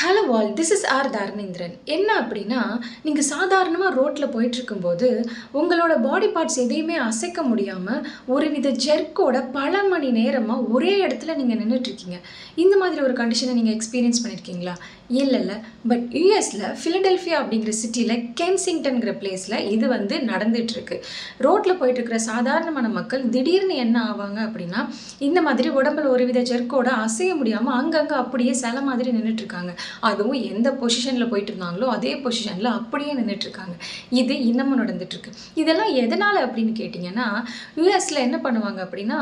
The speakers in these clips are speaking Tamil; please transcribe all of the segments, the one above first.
Hello all this is R Dharmendran என்ன அப்படின்னா நீங்கள் சாதாரணமாக ரோட்டில் போயிட்டுருக்கும்போது உங்களோட பாடி பார்ட்ஸ் எதையுமே அசைக்க முடியாமல் ஒரு வித ஜெர்க்கோட பல மணி நேரமாக ஒரே இடத்துல நீங்கள் நின்றுட்டுருக்கீங்க இந்த மாதிரி ஒரு கண்டிஷனை நீங்கள் எக்ஸ்பீரியன்ஸ் பண்ணியிருக்கீங்களா இல்லை இல்லை பட் யூஎஸில் ஃபிலடெல்ஃபியா அப்படிங்கிற சிட்டியில் கென்சிங்டன்கிற பிளேஸில் இது வந்து நடந்துகிட்ருக்கு ரோட்டில் போயிட்டுருக்கிற சாதாரணமான மக்கள் திடீர்னு என்ன ஆவாங்க அப்படின்னா இந்த மாதிரி உடம்புல ஒரு வித ஜெர்க்கோட அசைய முடியாமல் அங்கங்கே அப்படியே சில மாதிரி நின்றுட்டுருக்காங்க அதுவும் எந்த பொசிஷனில் போயிட்டு இருந்தாங்களோ அதே பொசிஷனில் அப்படியே நின்றுட்டுருக்காங்க இது இன்னமும் நடந்துகிட்ருக்கு இதெல்லாம் எதனால் அப்படின்னு கேட்டிங்கன்னா யூஎஸில் என்ன பண்ணுவாங்க அப்படின்னா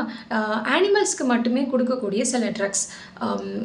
ஆனிமல்ஸ்க்கு மட்டுமே கொடுக்கக்கூடிய சில ட்ரக்ஸ்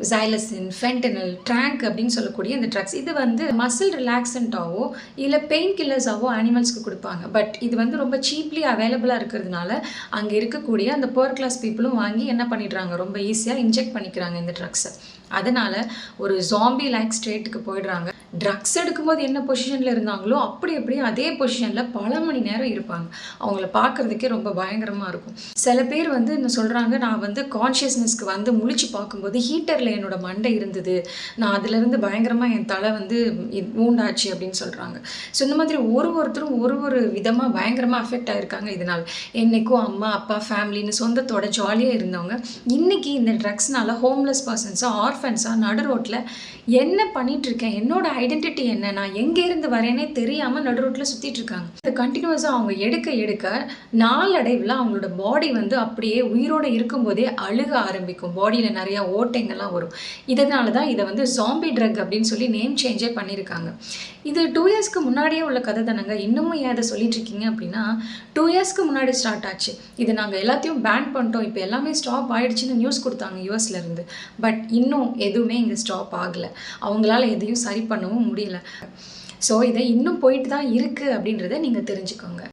ஜைலசின் ஃபென்டனல் ட்ராங்க் அப்படின்னு சொல்லக்கூடிய இந்த ட்ரக்ஸ் இது வந்து மசில் ரிலாக்ஸண்ட்டாவோ இல்லை பெயின் கில்லர்ஸாவோ அனிமல்ஸ்க்கு கொடுப்பாங்க. பட் இது வந்து ரொம்ப சீப்லி அவைலபிளாக இருக்கிறதுனால அங்கே இருக்கக்கூடிய அந்த போர் கிளாஸ் பீப்புளும் வாங்கி என்ன பண்ணிடுறாங்க? ரொம்ப ஈஸியாக இன்ஜெக்ட் பண்ணிக்கிறாங்க இந்த ட்ரக்ஸை அதனால் ஒரு ஜாம்பி லைக் ஸ்டேட்டுக்கு போயிடுறாங்க. ட்ரக்ஸ் எடுக்கும்போது என்ன பொசிஷனில் இருந்தாங்களோ அப்படி அப்படியே அதே பொசிஷனில் பல மணி நேரம் இருப்பாங்க. அவங்கள பார்க்குறதுக்கே ரொம்ப பயங்கரமாக இருக்கும். சில பேர் வந்து என்ன சொல்கிறாங்க நான் வந்து கான்ஷியஸ்னஸ்க்கு வந்து முழிச்சு பார்க்கும்போது ஹீட்டரில் என்னோட மண்டை இருந்தது. நான் அதுலேருந்து பயங்கரமாக என் தலை வந்து ஊண்டாச்சு அப்படின்னு சொல்கிறாங்க ஸோ இந்த மாதிரி ஒரு ஒருத்தரும் ஒரு ஒரு விதமாக பயங்கரமாக அஃபெக்ட் ஆகிருக்காங்க இதனால். என்றைக்கும் அம்மா அப்பா ஃபேமிலின்னு சொந்தத்தோட ஜாலியாக இருந்தவங்க இன்றைக்கி இந்த ட்ரக்ஸ்னால ஹோம்லெஸ் பர்சன்ஸாக ஆர்ஃபன்ஸாக நடு ரோட்டில் என்ன பண்ணிட்டு இருக்கேன் என்னோட ஐடென்டிட்டி என்ன? நான் எங்கேருந்து வரேனே தெரியாமல் நடு ரோட்டில் சுற்றிட்டு இருக்காங்க இது கண்டினியூஸாக அவங்க எடுக்க எடுக்க நாளடைவில் அவங்களோட பாடி வந்து அப்படியே உயிரோடு இருக்கும்போதே அழுக ஆரம்பிக்கும். பாடியில் நிறையா ஓட்டைங்கள்லாம் வரும். இதனால தான் இதை வந்து ஜாம்பி ட்ரக் அப்படின்னு சொல்லி நேம் சேஞ்சே பண்ணியிருக்காங்க இது டூ இயர்ஸ்க்கு முன்னாடியே உள்ள கதை தானங்க. இன்னமும் ஏன் அதை சொல்லிட்டு இருக்கீங்க அப்படின்னா டூ இயர்ஸ்க்கு முன்னாடி ஸ்டார்ட் ஆச்சு. இது நாங்கள் எல்லாத்தையும் பேன் பண்ணிட்டோம். இப்போ எல்லாமே ஸ்டாப் ஆயிடுச்சுன்னு நியூஸ் கொடுத்தாங்க யூஎஸ்லேருந்து பட் இன்னும் எதுவுமே இங்கே ஸ்டாப் ஆகலை. அவங்களால எதையும் சரி பண்ணவும் முடியல. ஸோ இதை இன்னும் போயிட்டு தான் இருக்குது அப்படின்றத நீங்கள் தெரிஞ்சுக்கோங்க.